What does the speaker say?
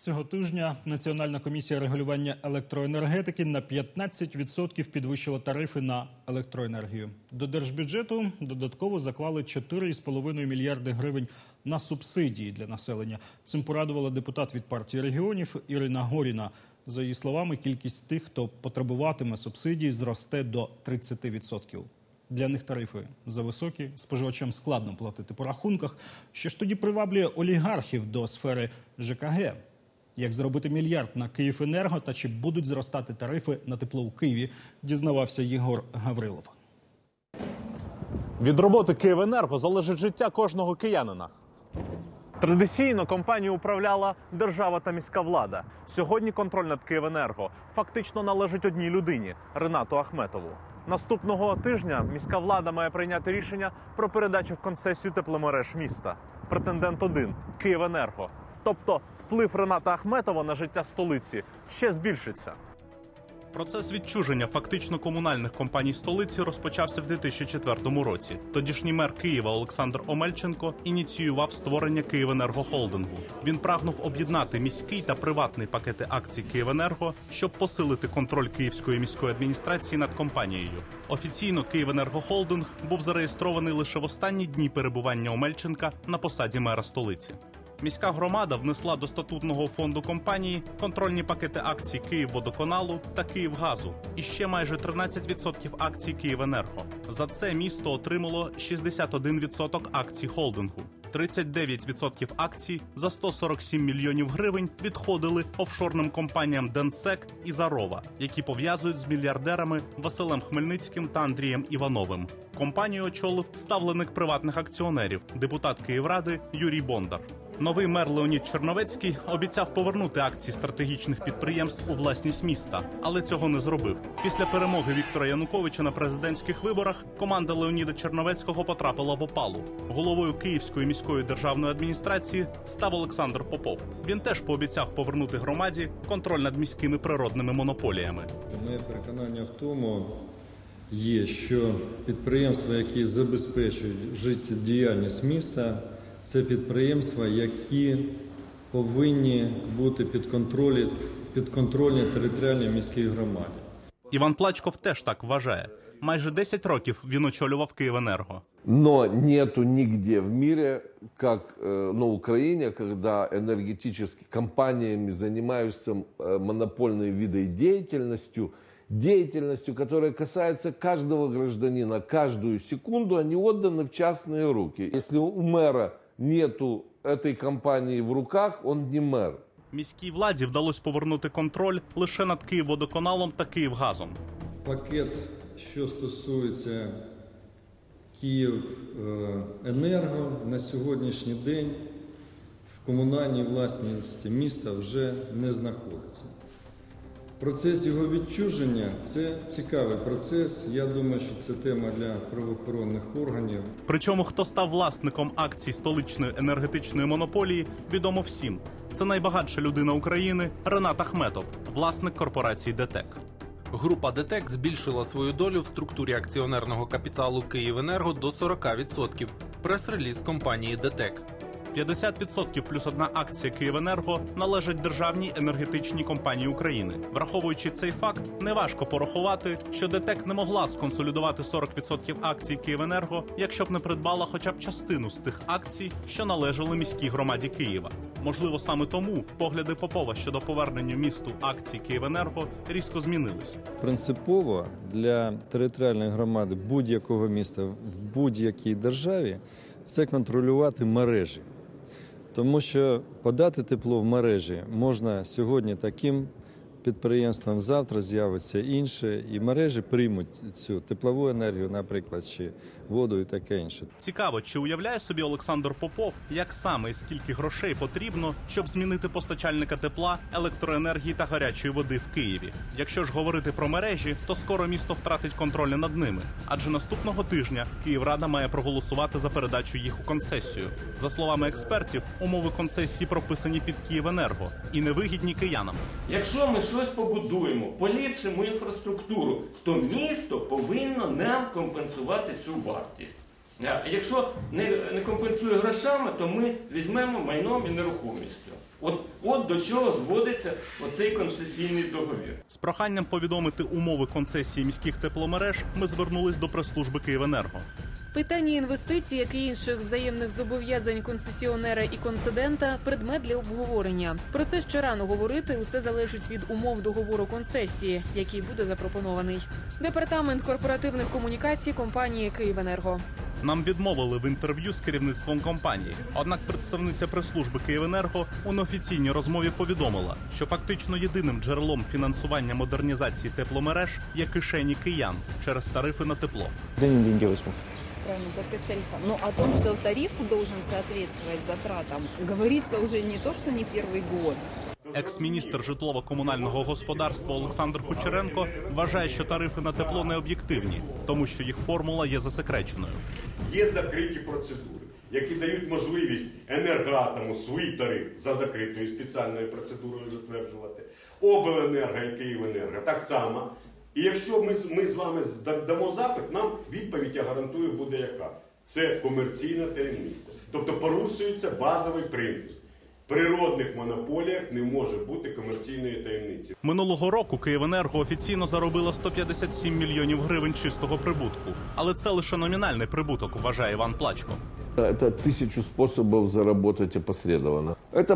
Цього тижня Національна комісія регулювання електроенергетики на 15% підвищила тарифи на електроенергію. До держбюджету додатково заклали 4,5 мільярди гривень на субсидії для населення. Цим порадувала депутат від партії регіонів Ірина Горіна. За її словами, кількість тих, хто потребуватиме субсидій, зросте до 30%. Для них тарифи зависокі, споживачам складно платити по рахунках. Що ж тоді приваблює олігархів до сфери ЖКГ? Як зробити мільярд на Київенерго та чи будуть зростати тарифи на тепло у Києві? Дізнавався Єгор Гаврилов. Від роботи Київенерго залежить життя кожного киянина. Традиційно компанію управляла держава та міська влада. Сьогодні контроль над Київенерго фактично належить одній людині Ренату Ахметову. Наступного тижня міська влада має прийняти рішення про передачу в концесію тепломереж міста. Претендент один Київенерго. Тобто вплив Рената Ахметова на життя столиці ще збільшиться. Процес відчуження фактично комунальних компаній столиці розпочався в 2004 році. Тодішній мер Києва Олександр Омельченко ініціював створення Київенергохолдингу. Він прагнув об'єднати міський та приватний пакети акцій Київенерго, щоб посилити контроль Київської міської адміністрації над компанією. Офіційно Київенергохолдинг був зареєстрований лише в останні дні перебування Омельченка на посаді мера столиці. Міська громада внесла до статутного фонду компанії контрольні пакети акцій Київводоканалу та Київгазу і ще майже 13% акцій Київенерго. За це місто отримало 61% акцій холдингу. 39% акцій за 147 мільйонів гривень відходили офшорним компаніям Денсек і Зарова, які пов'язують з мільярдерами Василем Хмельницьким та Андрієм Івановим. Компанію очолив ставленик приватних акціонерів, депутат Київради Юрій Бондар. Новий мер Леонід Черновецький обіцяв повернути акції стратегічних підприємств у власність міста, але цього не зробив. Після перемоги Віктора Януковича на президентських виборах команда Леоніда Черновецького потрапила в опалу. Головою Київської міської державної адміністрації став Олександр Попов. Він теж пообіцяв повернути громаді контроль над міськими природними монополіями. Моє переконання в тому є, що підприємства, які забезпечують життєдіяльність міста, це підприємства, які повинні бути під контролі, підконтрольні територіальній міській громаді. Іван Плачков теж так вважає. Майже 10 років він очолював Київенерго. Но нету нигде в мире, как э, на Украине, когда энергетическими компаниями занимаются э, монопольной видой деятельностью, деятельностью, которая касается каждого гражданина, каждую секунду, они отданы в частные руки. Если у мэра нету этой компании в руках, он не мэр. Міській владі вдалося повернути контроль лише над Київводоканалом та Київгазом. Пакет, що стосується Київенерго, на сьогоднішній день в комунальній власності міста вже не знаходиться. Процес його відчуження це цікавий процес. Я думаю, що це тема для правоохоронних органів. Причому, хто став власником акцій столичної енергетичної монополії, відомо всім. Це найбагатша людина України Ренат Ахметов, власник корпорації ДТЕК. Група ДТЕК збільшила свою долю в структурі акціонерного капіталу Київенерго до 40%. Прес-реліз компанії ДТЕК. 50% плюс одна акція Київенерго належать державній енергетичній компанії України. Враховуючи цей факт, неважко порахувати, що ДТЕК не могла сконсолідувати 40% акцій Київенерго, якщо б не придбала хоча б частину з тих акцій, що належали міській громаді Києва. Можливо, саме тому погляди Попова щодо повернення місту акцій Київенерго різко змінились. Принципово для територіальної громади будь-якого міста в будь-якій державі це контролювати мережі. Тому що подати тепло в мережі можна сьогодні таким підприємствам, завтра з'явиться інше, і мережі приймуть цю теплову енергію, наприклад, чи воду і таке інше. Цікаво, чи уявляє собі Олександр Попов, як саме і скільки грошей потрібно, щоб змінити постачальника тепла, електроенергії та гарячої води в Києві. Якщо ж говорити про мережі, то скоро місто втратить контроль над ними. Адже наступного тижня Київрада має проголосувати за передачу їх у концесію. За словами експертів, умови концесії прописані під Київенерго і невигідні киянам. Якщо ми щось побудуємо, поліпшимо інфраструктуру, то місто повинно нам компенсувати цю вартість. Якщо не, не компенсує грошами, то ми візьмемо майном і нерухомістю. От, от до чого зводиться оцей концесійний договір. З проханням повідомити умови концесії міських тепломереж ми звернулись до прес-служби Київенерго. Питання інвестицій, як і інших взаємних зобов'язань концесіонера і концедента предмет для обговорення. Про це ще рано говорити. Усе залежить від умов договору концесії, який буде запропонований. Департамент корпоративних комунікацій компанії Київенерго. Нам відмовили в інтерв'ю з керівництвом компанії. Однак представниця прес-служби Київенерго у неофіційній розмові повідомила, що фактично єдиним джерелом фінансування модернізації тепломереж є кишені киян через тарифи на тепло. Правильно, только с тарифом. Но о том, что тариф должен соответствовать затратам, говорится уже не то, что не первый год. Екс-міністр житлово-комунального господарства Олександр Кучеренко вважає, що тарифи на тепло не об'єктивні, тому що їх формула є засекреченою. Є закриті процедури, які дають можливість енергоатому свій тариф за закритою спеціальною процедурою затверджувати, обленерго і Київенерго так само. І якщо ми, з- ми з вами зда- дамо запит, нам відповідь, я гарантую, буде яка? Це комерційна таємниця. Тобто порушується базовий принцип. В природних монополіях не може бути комерційної таємниці. Минулого року Київенерго офіційно заробила 157 мільйонів гривень чистого прибутку, але це лише номінальний прибуток, вважає Іван Плачков. Это тысячу способов заработать опосредованно. Это